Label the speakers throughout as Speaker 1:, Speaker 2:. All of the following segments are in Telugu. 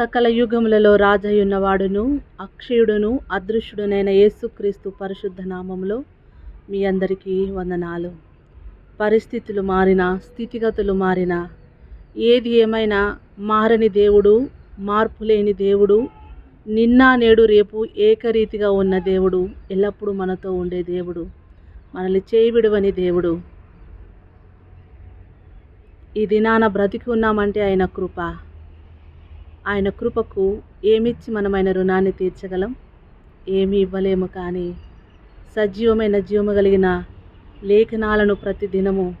Speaker 1: సకల యుగములలో రాజయున్నవాడును అక్షయుడును అదృశ్యుడునైన యేసుక్రీస్తు పరిశుద్ధ నామంలో మీ అందరికీ వందనాలు. పరిస్థితులు మారిన స్థితిగతులు మారిన ఏది ఏమైనా మారని దేవుడు మార్పు లేని దేవుడు నిన్న నేడు రేపు ఏకరీతిగా ఉన్న దేవుడు ఎల్లప్పుడూ మనతో ఉండే దేవుడు మనల్ని చేయవిడవని దేవుడు. ఈ దినాన బ్రతికి ఉన్నామంటే ఆయన కృప. ఆయన కృపకు ఏమిచ్చి మనం ఆయన రుణాన్ని తీర్చగలం? ఏమీ ఇవ్వలేము కానీ సజీవమైన జీవము కలిగిన లేఖనాలను ప్రతిదినము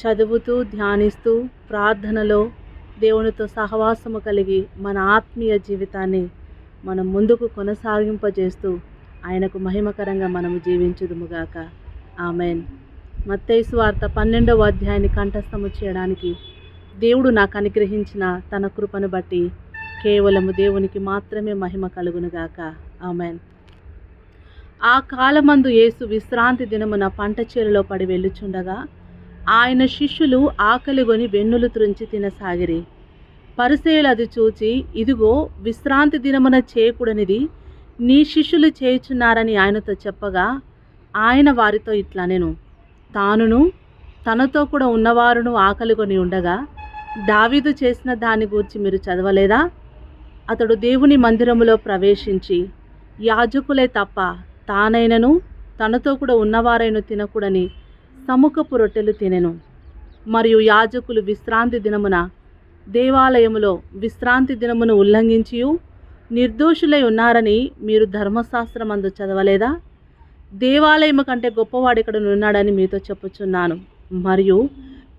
Speaker 1: చదువుతూ ధ్యానిస్తూ ప్రార్థనలో దేవునితో సహవాసము కలిగి మన ఆత్మీయ జీవితాన్ని మనం ముందుకు కొనసాగింపజేస్తూ ఆయనకు మహిమకరంగా మనము జీవించుదుముగాక. ఆమెన్. మత్తైసు వార్త పన్నెండవ అధ్యాయాన్ని కంఠస్థము చేయడానికి దేవుడు నాకు అనుగ్రహించిన తన కృపను బట్టి కేవలము దేవునికి మాత్రమే మహిమ కలుగునుగాక. ఆమెన్. ఆ కాలమందు యేసు విశ్రాంతి దినమున పంట చేలలో పడి వెళ్ళుచుండగా ఆయన శిష్యులు ఆకలిగొని వెన్నులు త్రుంచి తినసాగిరి. పరిసేయులు అది చూచి ఇదిగో విశ్రాంతి దినమున చేయకూడనిది నీ శిష్యులు చేయుచున్నారని ఆయనతో చెప్పగా ఆయన వారితో ఇట్లా నేను తానును తనతో కూడా ఉన్నవారును ఆకలిగొని ఉండగా దావీదు చేసిన దాని గురించి మీరు చదవలేదా? అతడు దేవుని మందిరములో ప్రవేశించి యాజకులే తప్ప తానైనను తనతో కూడా ఉన్నవారైన తినకూడని సముఖపు రొట్టెలు తినెను. మరియు యాజకులు విశ్రాంతి దినమున దేవాలయములో విశ్రాంతి దినమును ఉల్లంఘించియు నిర్దోషులై ఉన్నారని మీరు ధర్మశాస్త్రం అందు చదవలేదా? దేవాలయము కంటే గొప్పవాడు ఇక్కడ ఉన్నాడని మీతో చెప్పుచున్నాను. మరియు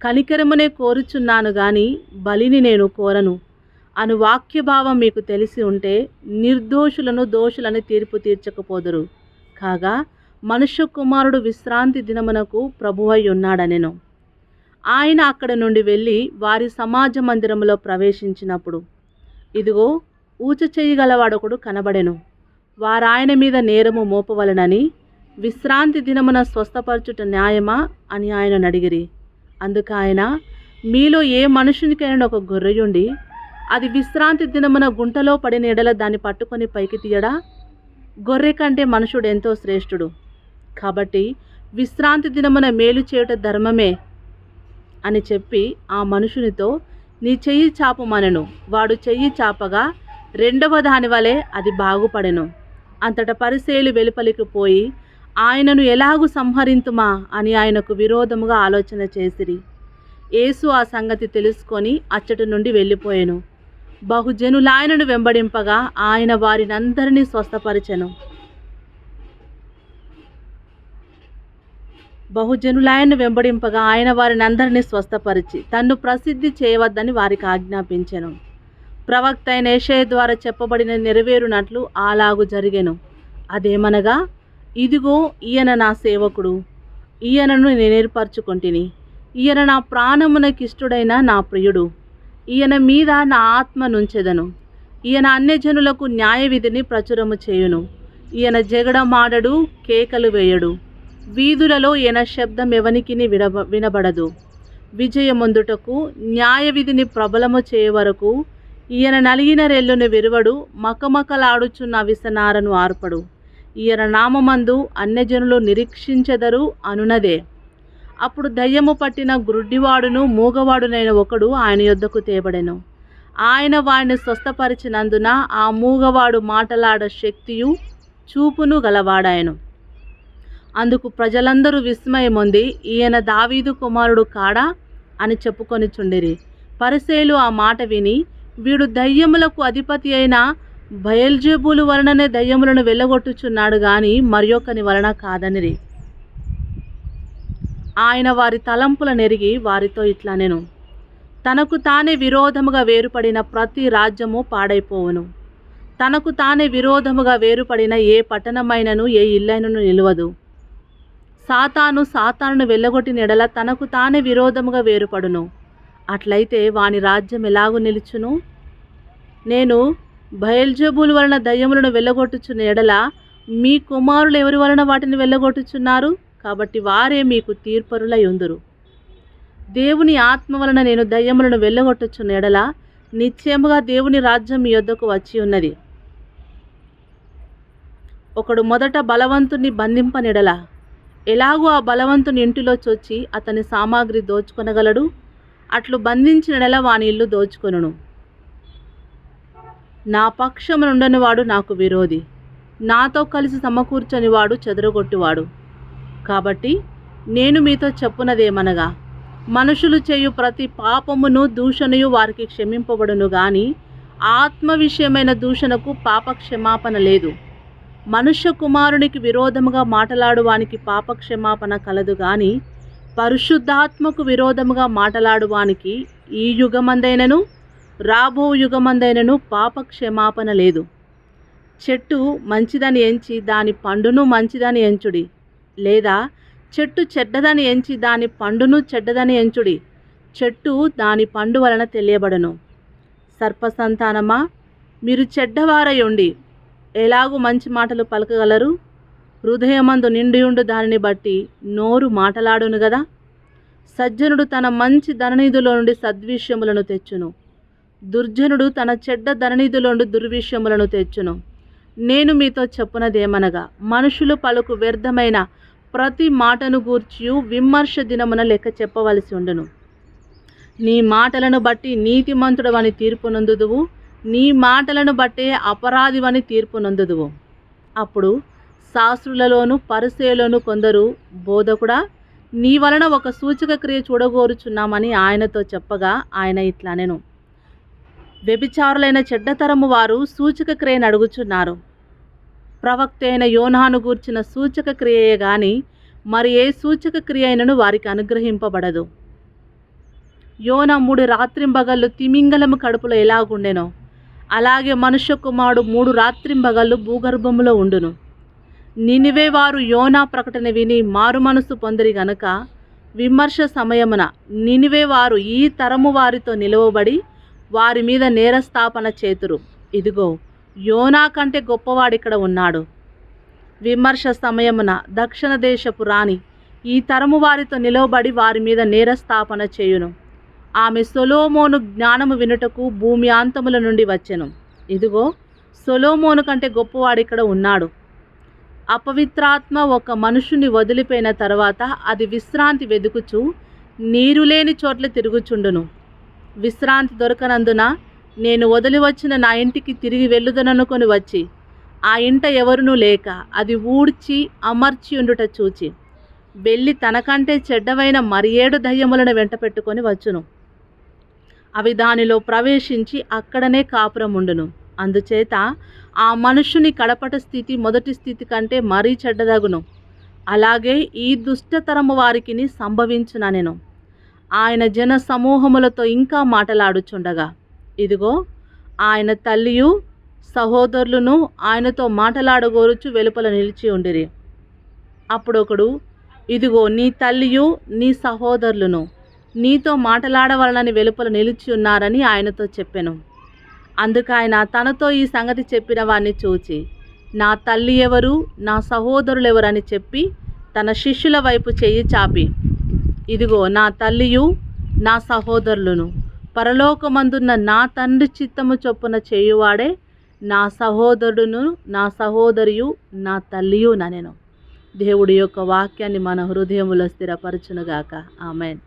Speaker 1: కనికరమనే కోరుచున్నాను గాని బలిని నేను కోరను. అను వాక్యభావం మీకు తెలిసి ఉంటే నిర్దోషులను దోషులని తీర్పు తీర్చకపోదురు. కాగా మనుష్య కుమారుడు విశ్రాంతి దినమునకు ప్రభువై ఉన్నాడనెను ఆయన అక్కడ నుండి వెళ్ళి వారి సమాజ మందిరములో ప్రవేశించినప్పుడు ఇదిగో ఊచ చేయగలవాడొకడు కనబడెను. వారాయన మీద నేరము మోపవలనని విశ్రాంతి దినమున స్వస్థపరచుట న్యాయమా అని ఆయన అడిగిరి. అందుకు ఆయన మీలో ఏ మనుషునికైనా ఒక గొర్రెయుండి అది విశ్రాంతి దినమున గుంటలో పడిన ఎడల దాన్ని పట్టుకొని పైకి తీయడా? గొర్రె కంటే మనుషుడు ఎంతో శ్రేష్ఠుడు. కాబట్టి విశ్రాంతి దినమున మేలు చేయుట ధర్మమే అని చెప్పి ఆ మనుషునితో నీ చెయ్యి చాపమనను వాడు చెయ్యి చాపగా రెండవ దాని వలె అది బాగుపడెను. అంతట పరిసేలు వెలుపలికి పోయి ఆయనను ఎలాగు సంహరింతుమా అని ఆయనకు విరోధముగా ఆలోచన చేసిరి. యేసు ఆ సంగతి తెలుసుకొని అచ్చటి నుండి వెళ్ళిపోయాను. బహుజనులాయనను వెంబడింపగా ఆయన వారినందరినీ స్వస్థపరిచెను. బహుజనులాయను వెంబడింపగా ఆయన వారిని అందరినీ స్వస్థపరిచి తన్ను ప్రసిద్ధి చేయవద్దని వారికి ఆజ్ఞాపించెను. ప్రవక్త అయిన ఏషయ ద్వారా చెప్పబడిన నెరవేరునట్లు అలాగు జరిగెను. అదేమనగా ఇదిగో ఈయన నా సేవకుడు. ఈయనను నేను ఏర్పరచుకొంటిని. ఈయన నా ప్రాణమునకిష్టుడైన నా ప్రియుడు. ఈయన మీద నా ఆత్మ నుంచెదను. ఈయన అన్యజనులకు న్యాయ విధిని ప్రచురము చేయును. ఈయన జగడమాడడు కేకలు వేయడు. వీధులలో ఈయన శబ్దం ఎవనికి వినబ వినబడదు. విజయముందుటకు న్యాయ విధిని ప్రబలము చేయ వరకు ఈయన నలిగిన రెల్లును విరువడు మకమకలాడుచున్న విసనారను ఆర్పడు. ఈయన నామమందు అన్యజనులు నిరీక్షించెదరు అనునదే అప్పుడు దయ్యము పట్టిన గ్రుడ్డివాడును మూగవాడునైన ఒకడు ఆయన యొద్దకు తేబడెను. ఆయన వాడిని స్వస్థపరిచినందున ఆ మూగవాడు మాటలాడ శక్తియు చూపును గలవాడాయను. అందుకు ప్రజలందరూ విస్మయమొంది ఈయన దావీదు కుమారుడు కాడా అని చెప్పుకొని చుండిరి పరిసేలు ఆ మాట విని వీడు దయ్యములకు అధిపతి అయిన బయల్జేబులు వలననే దయ్యములను వెళ్ళగొట్టుచున్నాడు గాని మరి ఒక్కని వలన కాదనిరి. ఆయన వారి తలంపుల నెరిగి వారితో ఇట్లా నేను తనకు తానే విరోధముగా వేరుపడిన ప్రతి రాజ్యము పాడైపోవును. తనకు తానే విరోధముగా వేరుపడిన ఏ పట్టణమైనను ఏ ఇల్లైనను నిలవదు. సాతాను సాతాను వెళ్ళగొట్టిన ఎడల తనకు తానే విరోధముగా వేరుపడును. అట్లయితే వాని రాజ్యం ఎలాగూ నిలుచును? నేను బయల్జబుల్ వలన దయ్యములను వెళ్ళగొట్టుచున్న ఎడల మీ కుమారులు ఎవరి వలన వాటిని వెళ్ళగొట్టుచున్నారు? కాబట్టి వారే మీకు తీర్పరులై ఉందరు. దేవుని ఆత్మ వలన నేను దయ్యములను వెళ్ళగొట్టుచున్న ఎడల నిశ్చయముగా దేవుని రాజ్యం మీ యొద్దకు వచ్చి ఉన్నది. ఒకడు మొదట బలవంతుని బంధింపనిడల ఎలాగో ఆ బలవంతుని ఇంటిలో చొచ్చి అతని సామాగ్రి దోచుకొనగలడు? అట్లు బంధించినడల వాని ఇల్లు దోచుకొనును. నా పక్షమునుండని వాడు నాకు విరోధి. నాతో కలిసి సమకూర్చని వాడు చెదరగొట్టువాడు. కాబట్టి నేను మీతో చెప్పునదేమనగా మనుషులు చేయు ప్రతి పాపమును దూషణయు వారికి క్షమింపబడును గాని ఆత్మ విషయమైన దూషణకు పాప క్షమాపణ లేదు. మనుష్య కుమారునికి విరోధముగా మాటలాడువానికి పాప క్షమాపణ కలదు గాని పరిశుద్ధాత్మకు విరోధముగా మాటలాడువానికి ఈ యుగమందైనను రాబో యుగమందైనను పాప క్షమాపణ లేదు. చెట్టు మంచిదని ఎంచి దాని పండును మంచిదని ఎంచుడి. లేదా చెట్టు చెడ్డదని ఎంచి దాని పండును చెడ్డదని ఎంచుడి. చెట్టు దాని పండు వలన తెలియబడను. సర్పసంతానమా? మీరు చెడ్డవారై ఉండి ఎలాగూ మంచి మాటలు పలకగలరు? హృదయమందు నిండియుండు దానిని బట్టి నోరు మాటలాడును గదా సజ్జనుడు తన మంచి ధననిధుల నుండి సద్విషయములను తెచ్చును. దుర్జనుడు తన చెడ్డ ధననిధిలో దుర్విషములను దుర్విషయములను తెచ్చును. నేను మీతో చెప్పునదేమనగా మనుషులు పలుకు వ్యర్థమైన ప్రతి మాటను గూర్చి విమర్శ దినమున లెక్క చెప్పవలసి ఉండును. నీ మాటలను బట్టి నీతిమంతుడవని తీర్పు నందుదువు నీ మాటలను బట్టే అపరాధివని తీర్పు నందుదువు. అప్పుడు శాస్త్రులలోను పరిసేలోను కొందరు బోధకుడా నీ వలన ఒక సూచక క్రియ చూడగోరుచున్నామని ఆయనతో చెప్పగా ఆయన ఇట్లా నేను వ్యభిచారులైన చెడ్డతరము వారు సూచక క్రియను అడుగుచున్నారు. ప్రవక్త అయిన యోనాను గూర్చిన సూచక క్రియయే గాని మరి ఏ సూచక క్రియ అయినను వారికి అనుగ్రహింపబడదు. యోన మూడు రాత్రింబగళ్ళు తిమింగలము కడుపులో ఎలాగుండెనో అలాగే మనుష్య కుమారుడు మూడు రాత్రింబగళ్ళు భూగర్భములో ఉండును. నినివే వారు యోనా ప్రకటన విని మారు మనసు పొందిరి గనుక విమర్శ సమయమున నినివే వారు ఈ తరము వారితో నిలువబడి వారి మీద నేరస్థాపన చేతురు. ఇదిగో యోనా కంటే గొప్పవాడిక్కడ ఉన్నాడు. విమర్శ సమయమున దక్షిణ దేశపు రాణి ఈ తరము వారితో నిలవబడి వారి మీద నేరస్థాపన చేయును. ఆమె సొలోమోను జ్ఞానము వినుటకు భూమి అంతముల నుండి వచ్చెను. ఇదిగో సొలోమోను కంటే గొప్పవాడిక్కడ ఉన్నాడు. అపవిత్రాత్మ ఒక మనుషుని వదిలిపోయిన తర్వాత అది విశ్రాంతి వెదుకుచు నీరు లేని చోట్ల తిరుగుచుండును. విశ్రాంతి దొరకనందున నేను వదిలి వచ్చిన నా ఇంటికి తిరిగి వెళ్ళుదననుకొని వచ్చి ఆ ఇంట ఎవరునూ లేక అది ఊడ్చి అమర్చి ఉండుట చూచి వెళ్ళి తనకంటే చెడ్డవైన మరి ఏడు దయ్యములను వెంట పెట్టుకొని వచ్చును. అవి దానిలో ప్రవేశించి అక్కడనే కాపురం ఉండును. అందుచేత ఆ మనుషుని కడపట స్థితి మొదటి స్థితి కంటే మరీ చెడ్డదగును. అలాగే ఈ దుష్టతరము వారికిని సంభవించున నేను ఆయన జన సమూహములతో ఇంకా మాటలాడుచుండగా ఇదిగో ఆయన తల్లియు సహోదరులను ఆయనతో మాటలాడగోరుచు వెలుపల నిలిచి ఉండిరి. అప్పుడు ఒకడు ఇదిగో నీ తల్లియు నీ సహోదరులను నీతో మాటలాడవలనని వెలుపల నిలిచి ఉన్నారని ఆయనతో చెప్పాను. అందుకు ఆయన తనతో ఈ సంగతి చెప్పిన వారిని చూచి నా తల్లి ఎవరు నా సహోదరులు ఎవరని చెప్పి తన శిష్యుల వైపు చెయ్యి చాపి ఇదిగో నా తల్లియు నా సహోదరులను పరలోకమందున్న నా తండ్రి చిత్తము చొప్పున చేయువాడే నా సహోదరుడును నా సహోదరియు నా తల్లియు ననెను దేవుడి యొక్క వాక్యాన్ని మన హృదయములో స్థిరపరచునుగాక. ఆమెన్.